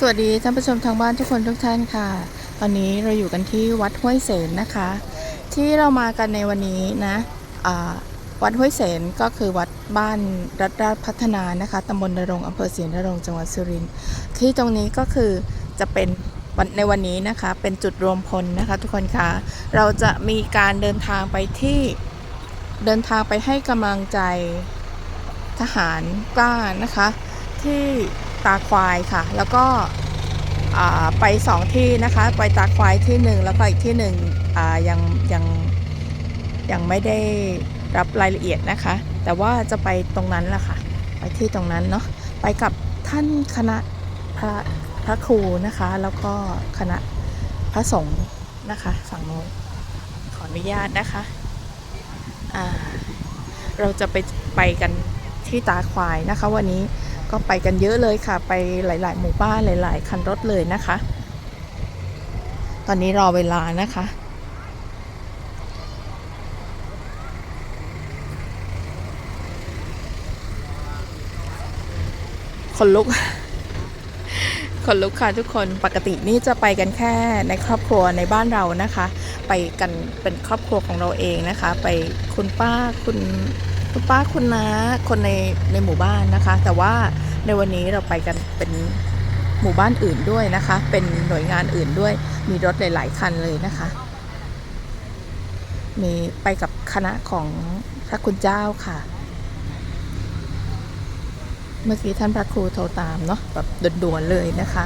สวัสดีท่านผู้ชมทางบ้านทุกคนทุกท่านค่ะ ตอนนี้เราอยู่กันที่วัดห้วยเสนนะคะ ที่เรามากันในวันนี้นะวัดห้วยเสนก็คือวัดบ้านรัตราชพัฒนานะคะตำบลนรงอำเภอศรีนรงจังหวัดสุรินทร์ที่ตรงนี้ก็คือจะเป็นวันในวันนี้นะคะ เป็นจุดรวมพลนะคะ ทุกคนคะเราจะมีการเดินทางไปที่เดินทางไปให้กำลังใจทหารกล้านะคะ ที่ ตาควายค่ะ แล้วก็ไปสองที่นะคะ ไปตาควายที่หนึ่งแล้วก็อีกที่หนึ่งยังยังยังไม่ได้รับรายละเอียดนะคะ แต่ว่าจะไปตรงนั้นแหละค่ะ ไปที่ตรงนั้นเนาะไปกับท่านคณะพระพระครูนะคะ แล้วก็คณะพระสงฆ์นะคะ ฝั่งโน้นขออนุญาตนะคะเราจะไปไปกันที่ตาควายนะคะวันนี้ ก็ไปกันเยอะเลยค่ะ ไปหลาย ๆ หมู่บ้านหลาย ๆ คันรถเลยนะคะ ตอนนี้รอเวลานะคะคนลุกคนลุกค่ะทุกคนปกตินี่จะไปกันแค่ในครอบครัวในบ้านเรานะคะ ไปกันเป็นครอบครัวของเราเองนะคะ ไปคุณป้าคุณ คุณป้าคุณน้าคนในในหมู่บ้านนะคะ แต่ว่าในวันนี้เราไปกันเป็นหมู่บ้านอื่นด้วยนะคะ เป็นหน่วยงานอื่นด้วย มีรถหลาย ๆ คันเลยนะคะ มีไปกับคณะของพระคุณเจ้าค่ะ เมื่อกี้ท่านพระครูโทรตามเนาะแบบด่วนๆเลยนะคะ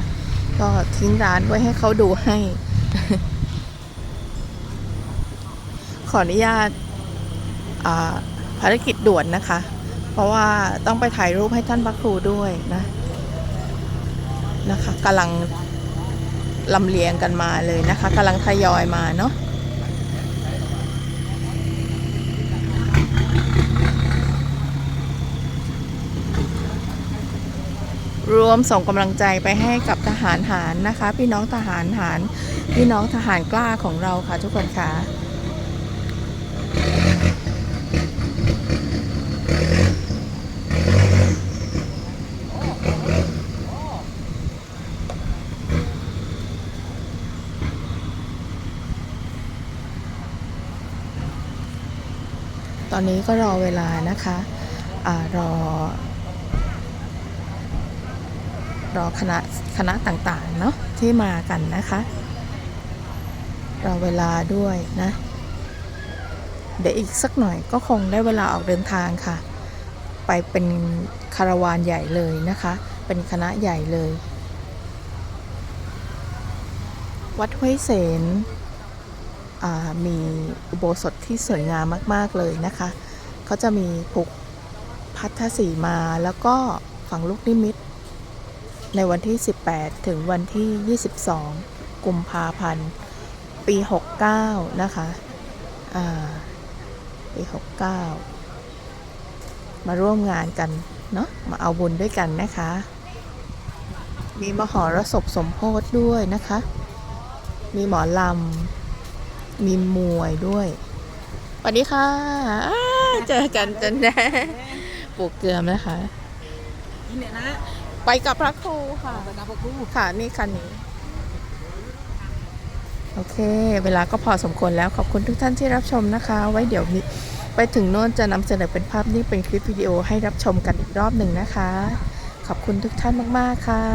ก็ทิ้งร้านไว้ให้เขาดูให้ ขออนุญาตอ่า ภารกิจด่วนนะคะ เพราะว่าต้องไปถ่ายรูปให้ท่านพระครูด้วยนะนะคะกำลังลำเลียงกันมาเลยนะคะกำลังทยอยมาเนาะรวมส่งกำลังใจไปให้กับทหารหารนะคะ พี่น้องทหารหาร พี่น้องทหารกล้าของเราค่ะทุกคนค่ะ ตอนนี้ก็รอเวลานะคะอรอ รอคณะคณะต่างๆเนาะที่มากันนะคะ รอเวลาด้วยนะ เดี๋ยวอีกสักหน่อยก็คงได้เวลาออกเดินทางค่ะ ไปเป็นคาราวานใหญ่เลยนะคะ เป็นคณะใหญ่เลย วัดห้วยเสน มีอุโบสถที่สวยงามมาก ๆ เลยนะคะเขาจะมีผูกพัทธสีมาแล้วก็ฝังลูกนิมิต ในวันที่ 18 ถึงวันที่ 22 กุมภาพันธ์ ปี 69 นะคะปี 69 มาร่วมงานกันเนาะมาเอาบุญด้วยกันนะคะ มีมหรสพสมโพธด้วยนะคะ มีหมอลำ มีมวยด้วยสวัสดีค่ะอ้าเจอกันจนได้ปลูกเกลือมนะคะ นี่เนี่ยนะไปกับพระครูค่ะบรรดาพระครูค่ะนี่คันนี้ โอเค เวลาก็พอสมควรแล้วขอบคุณทุกท่านที่รับชมนะคะ ไว้เดี๋ยวนี้ไปถึงโน่นจะนำเสนอเป็นภาพนิ่งเป็นคลิปวิดีโอให้รับชมกันอีกรอบหนึ่งนะคะ ขอบคุณทุกท่านมาก ๆ ค่ะ